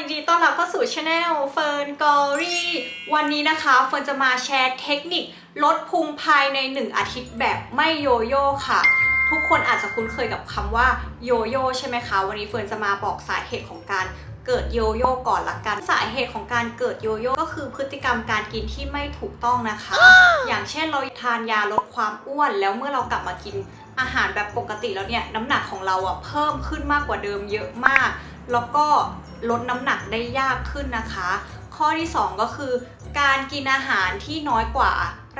ยินดีต้อนรับเข้าสู่ช anel เฟิร์นกอรี่วันนี้นะคะเฟิร์นจะมาแชร์เทคนิคลดพุงภายใน 1 อาทิตย์แบบไม่โยโย่ค่ะ ทุกคนอาจจะคุ้นเคยกับคำว่าโยโย่ใช่ไหมคะ วันนี้เฟิร์นจะมาบอกสาเหตุของการเกิดโยโย่ก่อนละกัน สาเหตุของการเกิดโยโย่ก็คือพฤติกรรมการกินที่ไม่ถูกต้องนะคะ อย่างเช่นเราทานยาลดความอ้วน แล้วเมื่อเรากลับมากินอาหารแบบปกติแล้วเนี่ยน้ำหนักของเราอะเพิ่มขึ้นมากกว่าเดิมเยอะมาก แล้วก็ลดน้ำหนักได้ยากขึ้นนะคะ ข้อที่ 2 ก็คือ การกินอาหารที่น้อยกว่า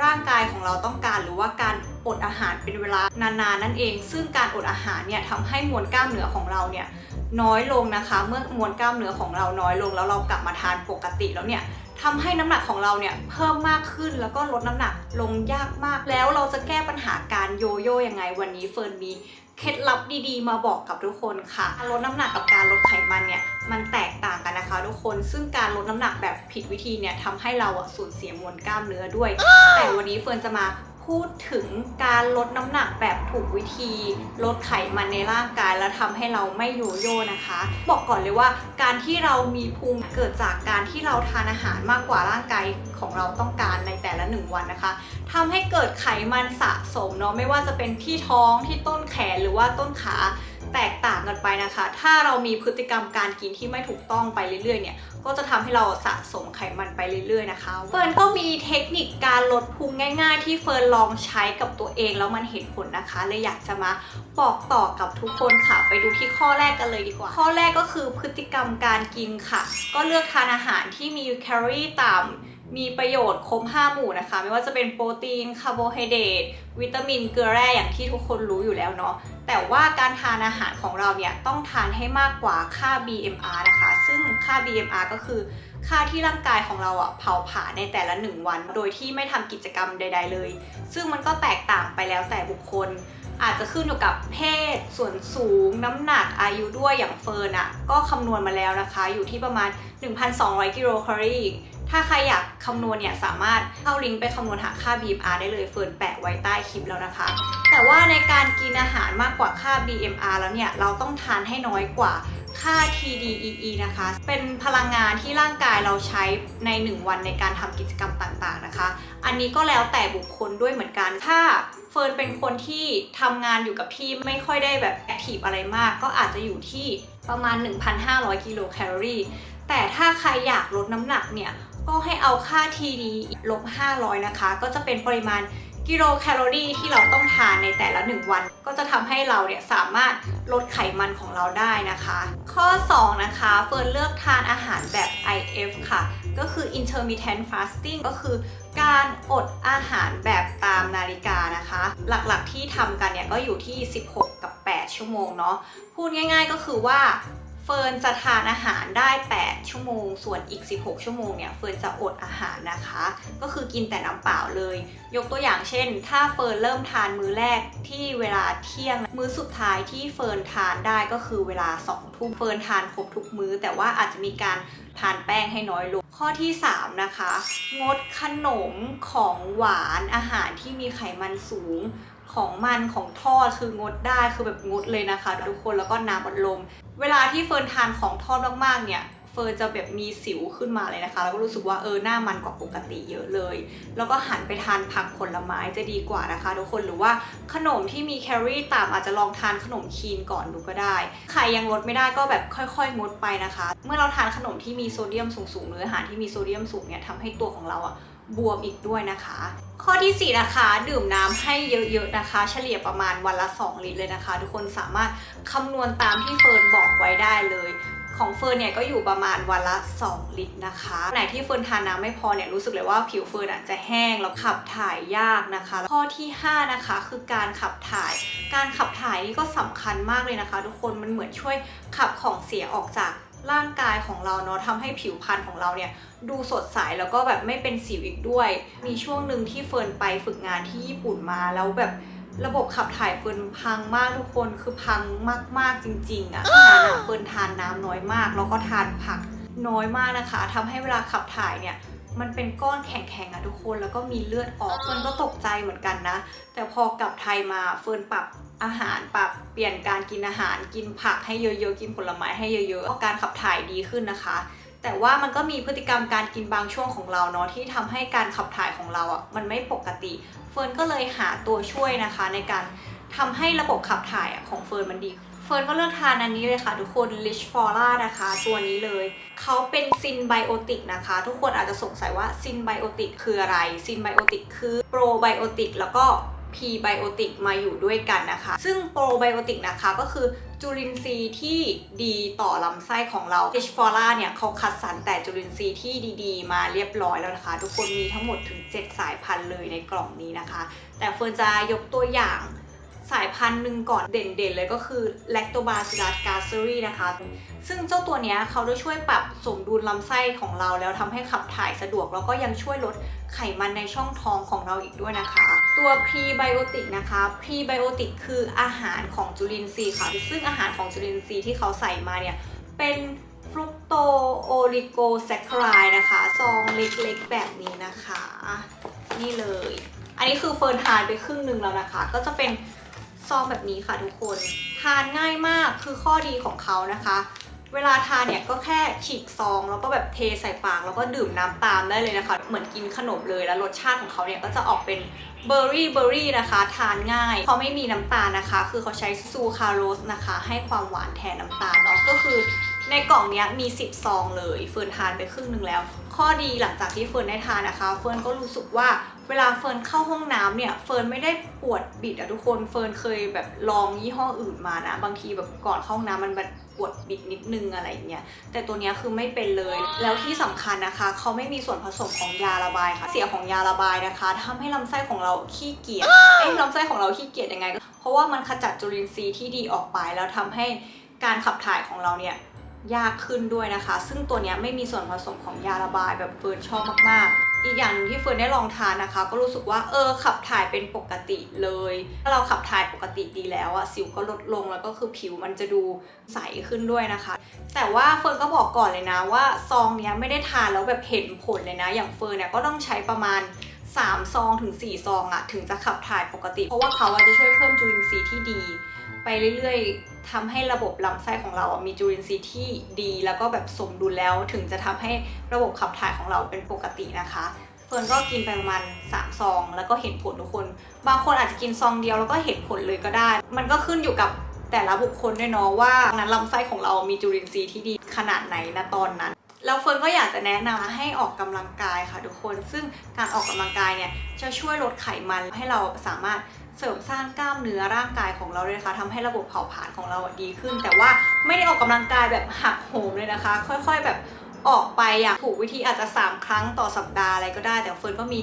ร่างกายของเราต้องการหรือว่าการอดอาหารเป็นเวลานานๆนั่นเอง ซึ่งการอดอาหารเนี่ยทำให้มวลกล้ามเนื้อของเราเนี่ยน้อยลงนะคะ เมื่อมวลกล้ามเนื้อของเราน้อยลง แล้วเรากลับมาทานปกติแล้วเนี่ยทำให้น้ำหนักของเราเนี่ยเพิ่มมากขึ้นแล้วก็ลดน้ำหนักลงยากมากแล้วเราจะแก้ปัญหาการโยโย่ยังไงวันนี้เฟิร์นมี เคล็ดลับดีๆ มาบอกกับทุกคนค่ะการลดน้ำหนักกับการลดไขมันเนี่ยมันแตกต่างกันนะคะ ทุกคนซึ่งการลดน้ำหนักแบบผิดวิธีเนี่ยทำให้เราอะสูญเสียมวลกล้ามเนื้อด้วย แต่วันนี้เฟิร์นจะมา พูดถึงการลดน้ำหนักแบบถูกวิธี ลดไขมันในร่างกายแล้วทำให้เราไม่โยโย่นะคะ บอกก่อนเลยว่าการที่เรามีภูมิเกิดจากการที่เราทานอาหารมากกว่าร่างกายของเราต้องการในแต่ละหนึ่งวันนะคะทำให้เกิดไขมันสะสมเนาะไม่ว่าจะเป็นที่ท้องที่ต้นแขนหรือว่าต้นขาแตกต่างกันไปนะคะ ถ้าเรามีพฤติกรรมการกินที่ไม่ถูกต้องไปเรื่อยๆเนี่ย ก็จะทำให้เราสะสมไขมันไปเรื่อยๆนะคะ เฟิร์นก็มีเทคนิคการลดพุงง่าย ๆ ที่เฟิร์นลองใช้กับตัวเองแล้วมันเห็นผลนะคะเลยอยากจะมาบอกต่อกับทุกคนค่ะ ไปดูที่ข้อแรกกันเลยดีกว่า ข้อแรกก็คือพฤติกรรมการกินค่ะ ก็เลือกทานอาหารที่มีแคลอรี่ต่ำ มีประโยชน์ครบ 5 หมู่นะคะ ไม่ว่าจะเป็นโปรตีนคาร์โบไฮเดรตวิตามินเกลือแร่อย่างที่ทุกคนรู้อยู่แล้วเนาะแต่ว่าการทานอาหารของเราเนี่ยต้องทานให้มากกว่าค่า BMR นะคะ ซึ่งค่า BMR ก็คือค่าที่ร่างกายของเราอะเผาผลาญในแต่ละหนึ่งวัน โดยที่ไม่ทำกิจกรรมใด ๆ เลย ซึ่งมันก็แตกต่างไปแล้วแต่บุคคล อาจจะขึ้นอยู่กับเพศ ส่วนสูง น้ำหนักอายุด้วยอย่างเฟิร์นอะก็คำนวณมาแล้วนะคะ อยู่ที่ประมาณ 1,200 กิโลแคลอรี่ ถ้าใครอยากคำนวณเนี่ยสามารถเข้าลิงก์ไปคำนวณหาค่า BMR ได้เลยเฟิร์นแปะไว้ใต้คลิปแล้วนะคะ แต่ว่าในการกินอาหารมากกว่าค่า BMR แล้วเนี่ยเราต้องทานให้น้อยกว่าค่า TDEE นะคะ เป็นพลังงานที่ร่างกายเราใช้ใน 1 วันในการทำกิจกรรมต่างๆนะคะ อันนี้ก็แล้วแต่บุคคลด้วยเหมือนกัน ถ้าเฟิร์นเป็นคนที่ทำงานอยู่กับที่ไม่ค่อยได้แบบแอคทีฟอะไรมาก ก็อาจจะอยู่ที่ประมาณ 1,500 กิโลแคลอรี่ แต่ถ้าใครอยากลดน้ำหนักเนี่ย ก็ให้เอาค่า TD ลบ 500 นะคะ ก็จะเป็นปริมาณกิโลแคลอรี่ที่เราต้องทานในแต่ละ 1 วัน ก็จะทำให้เราเนี่ยสามารถลดไขมันของเราได้นะคะ ข้อ 2 นะคะเฟิร์นเลือกทานอาหารแบบ IF ค่ะ ก็คือ intermittent fasting ก็คือการอดอาหารแบบตามนาฬิกานะคะ หลักๆที่ทำกันเนี่ยก็อยู่ที่ 16 กับ 8 ชั่วโมงเนาะ พูดง่ายๆก็คือว่า เฟิร์นจะทานอาหารได้ 8 ชั่วโมง ส่วนอีก 16 ชั่วโมงเนี่ยเฟิร์นจะอดอาหารนะคะ ก็คือกินแต่น้ำเปล่าเลย ยกตัวอย่างเช่น ถ้าเฟิร์นเริ่มทานมื้อแรกที่เวลาเที่ยง มื้อสุดท้ายที่เฟิร์นทานได้ก็คือเวลา2ทุ่มเฟิร์นทานครบทุกมื้อ แต่ว่าอาจจะมีการทานแป้งให้น้อยลง ข้อที่ 3 นะคะ งดขนมของหวานอาหารที่มีไขมันสูง ของมันของทอดคืองดได้คือแบบงดเลยนะคะ ทุกคนแล้วก็น้ำอัดลม เวลาที่เฟิร์นทานของทอดมากๆเนี่ยเฟิร์นจะแบบมีสิวขึ้นมาเลยนะคะ แล้วก็รู้สึกว่าเออหน้ามันกว่าปกติเยอะเลย แล้วก็หันไปทานผักผลไม้จะดีกว่านะคะทุกคนหรือว่าขนมที่มีแคลอรี่ต่ำอาจจะลองทานขนมคีนก่อนดูก็ได้ใครยังลดไม่ได้ก็แบบค่อยๆงดไปนะคะ เมื่อเราทานขนมที่มีโซเดียมสูงๆหรืออาหารที่มีโซเดียมสูงเนี่ยทำให้ตัวของเราอะ บวมอีกด้วยนะคะ ข้อทีสี่4นะคะดื่มน้ำให้เยอะๆนะคะ เฉลี่ยประมาณวันละ 2 ลิตรเลยนะคะ ทุกคนสามารถคำนวณตามที่เฟิร์นบอกไว้ได้เลยของเฟิร์นเนี่ยก็อยู่ประมาณวันละ 2 ลิตรนะคะ ไหนที่เฟิร์นทานน้ำไม่พอเนี่ยรู้สึกเลยว่าผิวเฟิร์นอาจจะแห้งแล้วขับถ่ายยากนะคะ ข้อที่ 5 นะคะ คือการขับถ่าย การขับถ่ายนี่ก็สำคัญมากเลยนะคะ ทุกคนมันเหมือนช่วยขับของเสียออกจาก ร่างกายของเราเนาะทำให้ผิวพรรณของเราเนี่ยดูสดใสแล้วก็แบบไม่เป็นสิวอีกด้วย มีช่วงหนึ่งที่เฟิร์นไปฝึกงานที่ญี่ปุ่นมาแล้วแบบระบบขับถ่ายเฟิร์นพังมากทุกคนคือพังมากๆจริง ๆอะทานอะเฟิร์นทานน้ำน้อยมาก แล้วก็ทานผักน้อยมากนะคะทำให้เวลาขับถ่ายเนี่ยมันเป็นก้อนแข็งๆอะทุกคนแล้วก็มีเลือดออกเฟิร์นก็ตกใจเหมือนกันนะ แต่พอกลับไทยมาเฟิร์นปรับ อาหารปรับเปลี่ยนการกินอาหารกินผักให้เยอะๆกินผลไม้ให้เยอะๆการขับถ่ายดีขึ้นนะคะ แต่ว่ามันก็มีพฤติกรรมการกินบางช่วงของเราเนาะที่ทำให้การขับถ่ายของเราอะ่ะมันไม่ปกติ เฟิร์นก็เลยหาตัวช่วยนะคะ ในการทำให้ระบบขับถ่ายอะของเฟิร์นมันดีเฟิร์นก็เลือกทานอันนี้เลยค่ะทุกคน Rich Flora นะคะ ตัวนี้เลย เขาเป็นซินไบโอติกนะคะ ทุกคนอาจจะสงสัยว่าซินไบโอติกคืออะไร ซินไบโอติกคือโปรไบโอติกแล้วก็ พรีไบโอติกมาอยู่ด้วยกันนะคะ ซึ่งโปรไบโอติกนะคะก็คือจุลินทรีย์ที่ดีต่อลำไส้ของเรา Rich f o r a เนี่ยเขาคัดสรรแต่จุลินทรีย์ที่ดีๆ มาเรียบร้อยแล้วนะคะ ทุกคนมีทั้งหมดถึง 7 สายพันธุ์เลยในกล่องนี้นะคะ แต่เฟิร์นจะยกตัวอย่างสายพันธุ์หนึ่งก่อนเด่นๆเลยก็คือ Lactobacillus gasseri นะคะ ซึ่งเจ้าตัวเนี้ยเขาจะช่วยปรับสมดุลลำไส้ของเราแล้วทำให้ขับถ่ายสะดวก แล้วก็ยังช่วยลด ไขมันในช่องท้องของเราอีกด้วยนะคะ ตัว prebiotic นะคะ prebiotic คืออาหารของจุลินทรีย์ค่ะ ซึ่งอาหารของจุลินทรีย์ที่เขาใส่มาเนี่ย เป็นฟรุกโตโอลิโกแซคคารายนะคะซองเล็กๆแบบนี้นะคะ นี่เลย อันนี้คือเฟิร์นทานไปครึ่งหนึ่งแล้วนะคะ ก็จะเป็นซองแบบนี้ค่ะทุกคน ทานง่ายมากคือข้อดีของเขานะคะ เวลาทานเนี่ยก็แค่ฉีกซองแล้วก็แบบเทใส่ปากแล้วก็ดื่มน้ำตามได้เลยนะคะ เหมือนกินขนมเลยแล้วรสชาติของเขาเนี่ยก็จะออกเป็นเบอร์รี่เบอร์รี่นะคะ ทานง่ายเขาไม่มีน้ำตาลนะคะ คือเขาใช้ซูคราโรสนะคะ ให้ความหวานแทนน้ำตาลเนาะก็คือในกล่องเนี้ยมี 10 ซองเลยเฟิร์นทานไปครึ่งหนึ่งแล้ว ข้อดีหลังจากที่เฟิร์นได้ทานนะคะ เฟิร์นก็รู้สึกว่าเวลาเฟิร์นเข้าห้องน้ำเนี่ยเฟิร์นไม่ได้ปวดบิดอะทุกคนเฟิร์นเคยแบบลองยี่ห้ออื่นมานะ บางทีแบบก่อนเข้าห้องน้ำมันแบบ วดบิดนิดนึงอะไรเงี้ยแต่ตัวนี้คือไม่เป็นเลย แล้วที่สำคัญนะคะเขาไม่มีส่วนผสมของยาระบายค่ะ เสียของยาระบายนะคะทำให้ลำไส้ของเราขี้เกียจเอ้ยลำไส้ของเราขี้เกียจยังไง เพราะว่ามันขจัดจุลินทรีย์ที่ดีออกไป แล้วทำให้การขับถ่ายของเราเนี่ยยากขึ้นด้วยนะคะ ซึ่งตัวนี้ไม่มีส่วนผสมของยาระบายแบบเฟิร์นชอบมากๆ อีกอย่างนึงที่เฟิร์นได้ลองทานนะคะ ก็รู้สึกว่าเออขับถ่ายเป็นปกติเลย ถ้าเราขับถ่ายปกติดีแล้วอะสิวก็ลดลงแล้วก็คือผิวมันจะดูใสขึ้นด้วยนะคะ แต่ว่าเฟิร์นก็บอกก่อนเลยนะว่าซองเนี้ยไม่ได้ทานแล้วแบบเห็นผลเลยนะ อย่างเฟิร์นเนี่ยก็ต้องใช้ประมาณ3ซองถึง4ซองอะถึงจะขับถ่ายปกติ เพราะว่าเขาจะช่วยเพิ่มจุลินทรีย์ที่ดี ไปเรื่อยๆ ทำให้ระบบลำไส้ของเรามีจุลินทรีย์ที่ดีแล้วก็แบบสมดุลแล้วถึงจะทำให้ระบบขับถ่ายของเราเป็นปกตินะคะเฟิร์นก็กินไปประมาณ3ซอง แล้วก็เห็นผลทุกคน บางคนอาจจะกินซองเดียวแล้วก็เห็นผลเลยก็ได้ มันก็ขึ้นอยู่กับแต่ละบุคคลด้วยเนาะว่านั้นลำไส้ของเรามีจุลินทรีย์ที่ดีขนาดไหนนะตอนนั้นแล้วเฟิร์นก็อยากจะแนะนำให้ออกกำลังกายค่ะทุกคน ซึ่งการออกกำลังกายเนี่ยจะช่วยลดไขมันให้เราสามารถเสริมสร้างกล้ามเนื้อร่างกายของเราเลยนะคะทำให้ระบบเผาผลาญของเราดีขึ้น แต่ว่าไม่ได้ออกกำลังกายแบบหักโหมเลยนะคะ ค่อยๆแบบออกไปอย่างถูกวิธีอาจจะ 3 ครั้งต่อสัปดาห์อะไรก็ได้ แต่เฟิร์นก็มี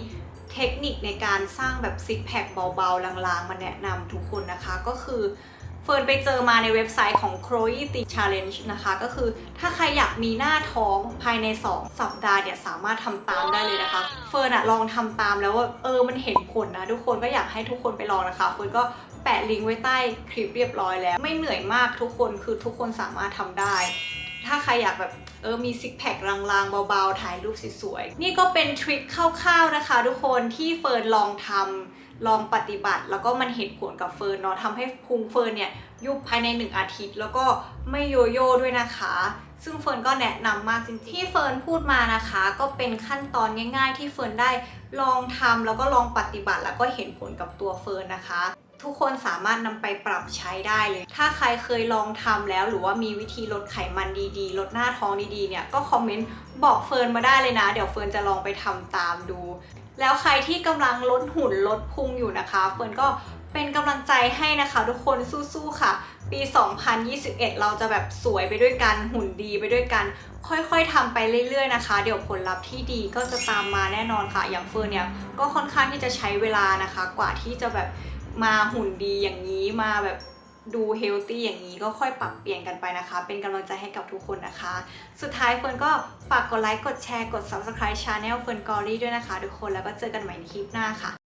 เทคนิคในการสร้างแบบซิกแพคเบาๆลางๆมาแนะนำทุกคนนะคะก็คือ เฟิร์นไปเจอมาในเว็บไซต์ของ Chloe t Challenge นะคะ ก็คือถ้าใครอยากมีหน้าท้องภายใน 2 สัปดาห์เนี่ยสามารถทำตามได้เลยนะคะ เฟิร์นอะลองทำตามแล้วว่าเออมันเห็นผลนะ ทุกคนก็อยากให้ทุกคนไปลองนะคะ เฟิร์นก็แปะลิงก์ไว้ใต้คลิปเรียบร้อยแล้ว ไม่เหนื่อยมากทุกคนคือทุกคนสามารถทำได้ถ้าใครอยากแบบเออมีซิกแพคลางๆ เบาๆ ถ่ายรูปสวยๆ นี่ก็เป็นทริคคร่าวๆนะคะทุกคนที่เฟิร์นลองทำ ลองปฏิบัติ แล้วก็มันเห็นผลกับเฟิร์นเนาะทำให้พุงเฟิร์นเนี่ยยุบภายใน 1 อาทิตย์ แล้วก็ไม่โยโย่ด้วยนะคะ ซึ่งเฟิร์นก็แนะนำมากจริงๆที่เฟิร์นพูดมานะคะ ก็เป็นขั้นตอนง่ายๆ ที่เฟิร์นได้ลองทำแล้วก็ลองปฏิบัติ แล้วก็เห็นผลกับตัวเฟิร์นนะคะทุกคนสามารถนำไปปรับใช้ได้เลย ถ้าใครเคยลองทำแล้ว หรือว่ามีวิธีลดไขมันดีๆ ลดหน้าท้องดีๆ เนี่ย ก็คอมเมนต์บอกเฟิร์นมาได้เลยนะ เดี๋ยวเฟิร์นจะลองไปทำตามดู แล้วใครที่กำลังลดหุ่นลดพุงอยู่นะคะเฟิร์นก็เป็นกำลังใจให้นะคะทุกคนสู้ๆค่ะ ปี 2021 เราจะแบบสวยไปด้วยกันหุ่นดีไปด้วยกัน ค่อยๆทำไปเรื่อยๆนะคะ เดี๋ยวผลลัพธ์ที่ดีก็จะตามมาแน่นอนค่ะ อย่างเฟิร์นเนี่ยก็ค่อนข้างที่จะใช้เวลานะคะ กว่าที่จะแบบมาหุ่นดีอย่างนี้มาแบบ ดูเฮลตี้อย่างนี้ก็ค่อยปรับเปลี่ยนกันไปนะคะ เป็นกำลังใจให้กับทุกคนนะคะ สุดท้ายเฟิร์นก็ฝากกดไลค์ กดแชร์ กด subscribe channel เฟิร์นกอรี่ด้วยนะคะ ทุกคน แล้วก็เจอกันใหม่ในคลิปหน้าค่ะ